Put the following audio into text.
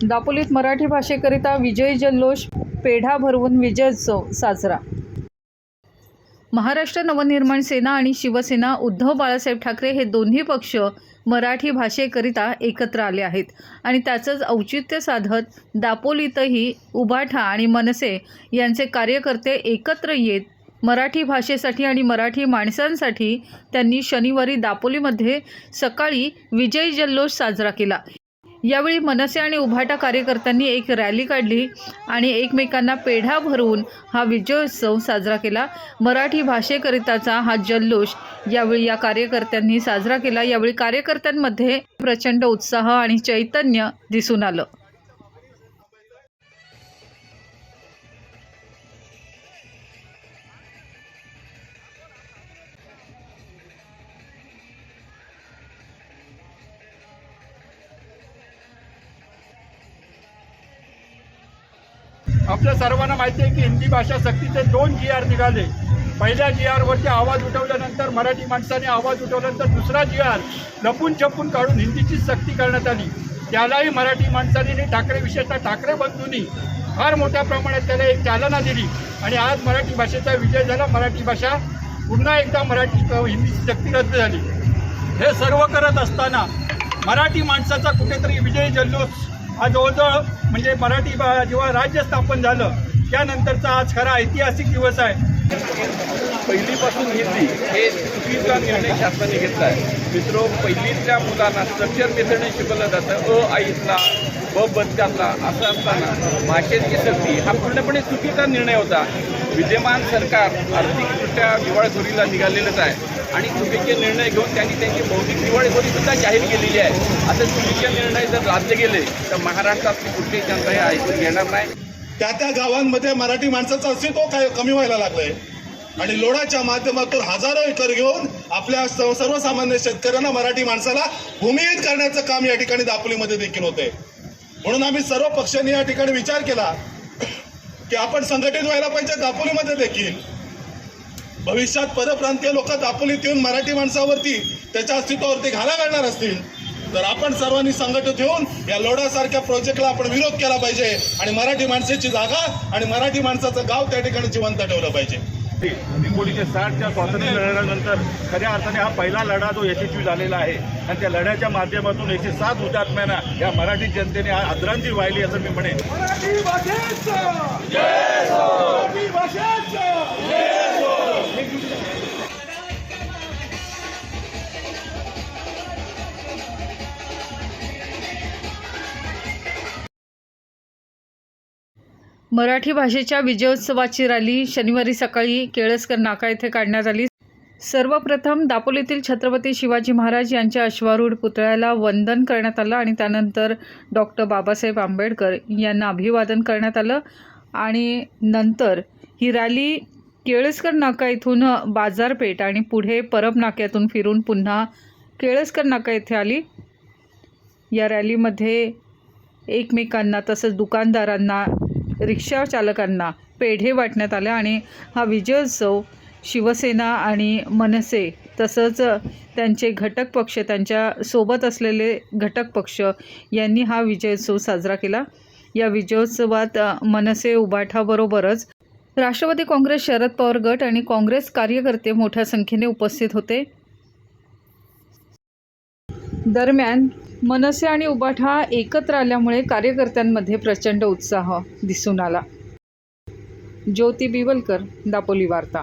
दापोलीत मराठी भाषेकरिता विजय जल्लोष पेढा भरवून विजयोत्सव साजरा. महाराष्ट्र नवनिर्माण सेना आणि शिवसेना उद्धव बाळासाहेब ठाकरे हे दोन्ही पक्ष मराठी भाषेकरिता एकत्र आले आहेत आणि त्याचंच औचित्य साधत दापोलीतही उभाठा आणि मनसे यांचे कार्यकर्ते एकत्र येत मराठी भाषेसाठी आणि मराठी माणसांसाठी त्यांनी शनिवारी दापोलीमध्ये सकाळी विजय जल्लोष साजरा केला. यावेळी मनसे आणि उभाटा कार्यकर्त्यांनी एक रॅली काढली आणि एकमेकांना पेढा भरवून हा विजयोत्सव साजरा केला. मराठी भाषेकरिताचा हा जल्लोष यावेळी या कार्यकर्त्यांनी साजरा केला. यावेळी कार्यकर्त्यांमध्ये प्रचंड उत्साह आणि चैतन्य दिसून आलं. आपल्या सर्वांना माहिती आहे की हिंदी भाषा सक्तीचे दोन जी आर निघाले. पहिल्या जी आरवरती आवाज उठवल्यानंतर मराठी माणसाने आवाज उठवल्यानंतर दुसरा जी आर लपून छपून काढून हिंदीची सक्ती करण्यात आली. त्यालाही मराठी माणसाने ठाकरे विशेषतः ठाकरे बंधूंनी फार मोठ्या प्रमाणात त्याला एक चालना दिली. आणि आज मराठी भाषेचा विजय झाला. मराठी भाषा पुन्हा एकदा मराठी हिंदीची सक्ती रद्द झाली. हे सर्व करत असताना मराठी माणसाचा कुठेतरी विजय जल्लोष हा जवळजवळ म्हणजे मराठी भा- जेव्हा राज्य स्थापन झालं त्यानंतरचा आज खरा ऐतिहासिक दिवस आहे. पहिलीपासून हिंदी हे चुकीचा निर्णय शासनाने घेतला आहे मित्रो पहिलीतल्या मुलांना स्ट्रक्चर मेथडने शिकवलं जातं. अ आईतला ब बदकातला असं असताना भाषेची सक्ती हा पूर्णपणे चुकीचा निर्णय होता. विद्यमान सरकार आर्थिकदृष्ट्या दिवाळखोरीला निघालेलंच आहे. आणि चुकीचे निर्णय घेऊन त्यांनी त्यांची बौद्धिक दिवाळखोरी सुद्धा जाहीर केलेली आहे. असे चुकीचे निर्णय जर राज्य गेले तर महाराष्ट्रातली कुठलीही जनता हे ऐकून घेणार नाही. त्या त्या गावांमध्ये मराठी माणसाचं अस्तित्व काय कमी व्हायला लागलंय? आणि लोणाच्या माध्यमातून हजारो एकर घेऊन आपल्या स- सर्वसामान्य शेतकऱ्यांना मराठी माणसाला भूमिहित करण्याचं काम या ठिकाणी दापोलीमध्ये देखील होते म्हणून आम्ही सर्व पक्षांनी या ठिकाणी विचार केला की आपण संघटित व्हायला पाहिजे दापोलीमध्ये देखील. भविष्यात परप्रांतीय लोक दापोलीत येऊन मराठी माणसावरती त्याच्या अस्तित्वावरती घाला घालणार असतील. तर आपण सर्वांनी संघटित होऊन या लोढासारख्या प्रोजेक्टला आपण विरोध केला पाहिजे आणि मराठी माणसाची जागा आणि मराठी माणसाचं गाव त्या ठिकाणी जिवंत ठेवलं पाहिजे. एकोणीसशे साठच्या स्वातंत्र्य लढ्यानंतर खऱ्या अर्थाने हा पहिला लढा जो यशस्वी झालेला आहे आणि त्या लढ्याच्या माध्यमातून एकशे सात हुतात्म्यांना या मराठी जनतेने आदरांजली वाहिली असं मी म्हणेन. मराठी भाषेच्या विजयोत्सवाची रॅली शनिवारी सकाळी केळसकर नाका येथे काढण्यात आली. सर्वप्रथम दापोलीतील छत्रपती शिवाजी महाराज यांच्या अश्वारूढ पुतळ्याला वंदन करण्यात आलं आणि त्यानंतर डॉक्टर बाबासाहेब आंबेडकर यांना अभिवादन करण्यात आलं. आणि नंतर ही रॅली केळसकर नाका इथून बाजारपेठ आणि पुढे परब नाक्यातून फिरून पुन्हा केळसकर नाका येथे आली. या रॅलीमध्ये एकमेकांना तसंच दुकानदारांना रिक्षा चालकांना पेढे वाटण्यात आले आणि हा विजयोत्सव शिवसेना आणि मनसे तसंच त्यांचे घटक पक्ष त्यांच्यासोबत असलेले घटक पक्ष यांनी हा विजयोत्सव साजरा केला. या विजयोत्सवात मनसे उबाठाबरोबरच राष्ट्रवादी काँग्रेस शरद पवार गट आणि काँग्रेस कार्यकर्ते मोठ्या संख्येने उपस्थित होते. दरम्यान मनसे आणि उबाठा एकत्र आल्यामुळे कार्यकर्त्यांमध्ये प्रचंड उत्साह दिसून आला. ज्योती बिवलकर दापोली वार्ता.